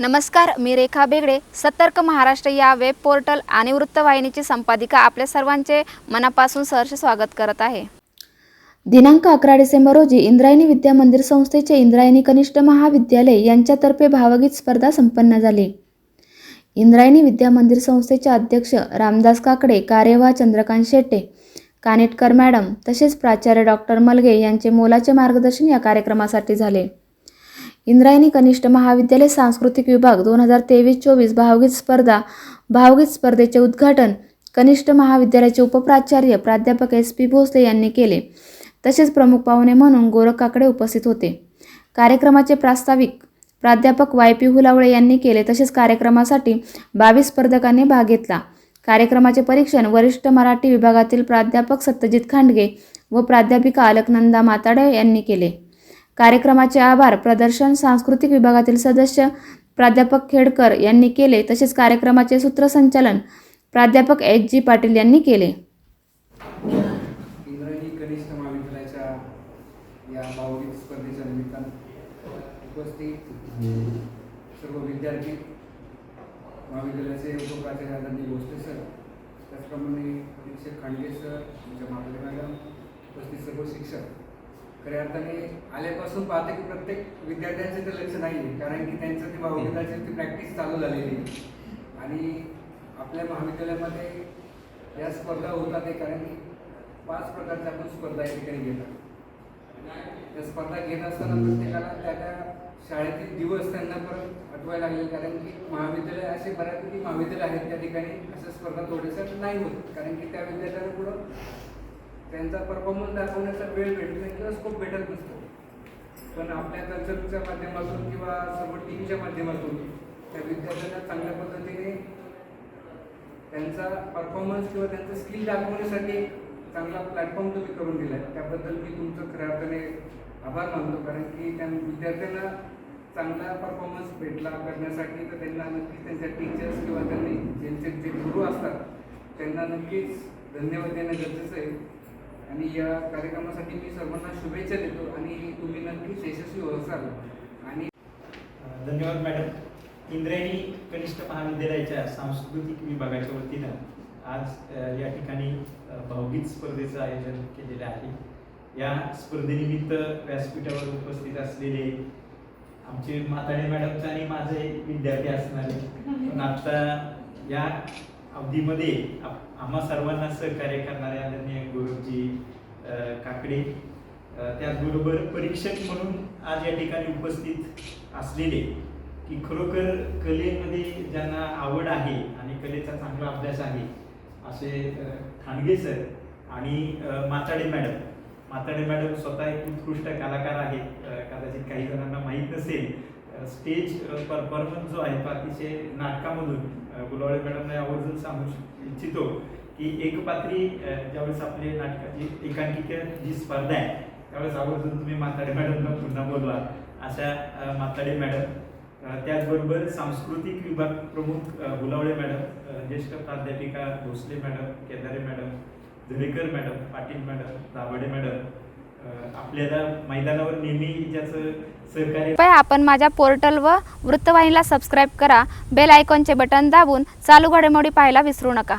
नमस्कार मी रेखा बेगडे. सतर्क महाराष्ट्र या वेब पोर्टल आणि वृत्तवाहिनीची संपादिका आपल्या सर्वांचे मनापासून सहर्ष स्वागत करत आहे. दिनांक अकरा डिसेंबर रोजी इंद्रायणी विद्या मंदिर संस्थेचे इंद्रायणी कनिष्ठ महाविद्यालय यांच्यातर्फे भावगीत स्पर्धा संपन्न झाली. इंद्रायणी विद्या मंदिर संस्थेचे अध्यक्ष रामदास काकडे कार्यवाह चंद्रकांत शेट्टे कानेटकर मॅडम तसेच प्राचार्य डॉक्टर मलगे यांचे मोलाचे मार्गदर्शन या कार्यक्रमासाठी झाले. इंद्रायणी कनिष्ठ महाविद्यालय सांस्कृतिक विभाग दोन हजार तेवीस चोवीस भावगीत स्पर्धा भावगीत स्पर्धेचे उद्घाटन कनिष्ठ महाविद्यालयाचे उपप्राचार्य प्राध्यापक एस पी भोसले यांनी केले. तसेच प्रमुख पाहुणे म्हणून गोरख काकडे उपस्थित होते. कार्यक्रमाचे प्रास्ताविक प्राध्यापक वाय पी हुलावळे यांनी केले. तसेच कार्यक्रमासाठी बावीस स्पर्धकांनी भाग घेतला. कार्यक्रमाचे परीक्षण वरिष्ठ मराठी विभागातील प्राध्यापक सत्यजित खांडगे व प्राध्यापिका अलकनंदा माताडे यांनी केले. कार्यक्रमाचे आभार. प्रदर्शन सांस्कृतिक विभागातील सदस्य प्राध्यापक खेडकर यांनी केले तसेच कार्यक्रमाचे सूत्रसंचालन प्राध्यापक एच जी पाटील यांनी केले. इंद्रायणी कनिष्ठ महाविद्यालयाच्या या भावगीत स्पर्धेच्या निमित्तानं उपस्थित सर्व विद्यार्थी महाविद्यालयाचे उपप्राचार्य आदरणीय भोसले सर त्याचप्रमाणे परीक्षक खांडगे सर आमच्या माधुरी मॅडम उपस्थित सर्व शिक्षक खऱ्या अर्थाने आल्यापासून पाहते की प्रत्येक विद्यार्थ्यांचं ते लक्ष नाही आहे कारण की त्यांचं ती भावगीताची ती प्रॅक्टिस चालू झालेली आहे. आणि आपल्या महाविद्यालयामध्ये या स्पर्धा होतात आहे कारण की पाच प्रकारच्या आपण स्पर्धा या ठिकाणी घेतात. त्या स्पर्धा घेत असताना प्रत्येकाला त्या त्या शाळेतील दिवस त्यांना परत आठवायला लागले कारण की महाविद्यालय असे बऱ्यापैकी महाविद्यालय आहेत त्या ठिकाणी अशा स्पर्धा थोड्याशा नाही होत कारण की त्या विद्यार्थ्यांना पुढं त्यांचा परफॉर्मन्स दाखवण्याचा वेळ भेटत नाही किंवा स्कोप भेटत नसतो. पण आपल्या कल्चरच्या माध्यमातून किंवा सर्व टीमच्या माध्यमातून त्या विद्यार्थ्यांना चांगल्या पद्धतीने त्यांचा परफॉर्मन्स किंवा त्यांचं स्किल दाखवण्यासाठी चांगला प्लॅटफॉर्म तुम्ही करून दिला आहे त्याबद्दल मी तुमचं खऱ्या अर्थाने आभार मानतो कारण की त्या विद्यार्थ्यांना चांगला परफॉर्मन्स भेटला करण्यासाठी तर त्यांना नक्कीच त्यांच्या टीचर्स किंवा त्यांनी ज्यांचे जे गुरु असतात त्यांना नक्कीच धन्यवाद देणं गरजेचं आहे. आणि या कार्यक्रमासाठी मी सर्वांना शुभेच्छा देतो आणि तुम्ही नक्कीच यशस्वी होसाल आणि धन्यवाद मॅडम. इंद्रायणी कनिष्ठ महाविद्यालयाच्या सांस्कृतिक विभागाच्या वतीनं आज या ठिकाणी भावगीत स्पर्धेचं आयोजन केलेलं आहे. या स्पर्धेनिमित्त व्यासपीठावर उपस्थित असलेले आमचे माताडे मॅडमचा आणि माझे विद्यार्थी असणारे पण आता या अवधीमध्ये आप- आम्हा सर्वांना सहकार्य करणारे आदरणीय गुरुजी काकडे त्याचबरोबर परीक्षक म्हणून आज या ठिकाणी उपस्थित असलेले की खरोखर कलेमध्ये ज्यांना आवड आहे आणि कलेचा चांगला अभ्यास आहे असे खांडगे सर आणि माताडे मॅडम. माताडे मॅडम स्वतः एक उत्कृष्ट कलाकार आहेत. कदाचित काही जणांना माहीत नसेल स्टेज परफॉर्मन्स जो आहे बाकीचे अतिशय नाटकामधून गुलवाडे मॅडमने आवर्जून सांगू श- इच्छितो की एकपात्री अ, ज्यावेळेस आपली नाटकाची एकांकिका जी स्पर्धा आहे त्यावेळेस आवर्जून तुम्ही माताडे मॅडमला पुन्हा बोलवा अशा माताडे मॅडम त्याचबरोबर सांस्कृतिक विभाग प्रमुख गुलावळे मॅडम ज्येष्ठ प्राध्यापिका Bhosale madam Kedare madam Zarekar madam Patil madam Dabhade madam आपल्याला मैदानावर नेहमी ज्याचं सहकार्य कृपया आपण माझ्या पोर्टल व वृत्तवाहिनीला सबस्क्राईब करा. बेल आयकॉनचे बटन दाबून चालू घडामोडी पाहायला विसरू नका.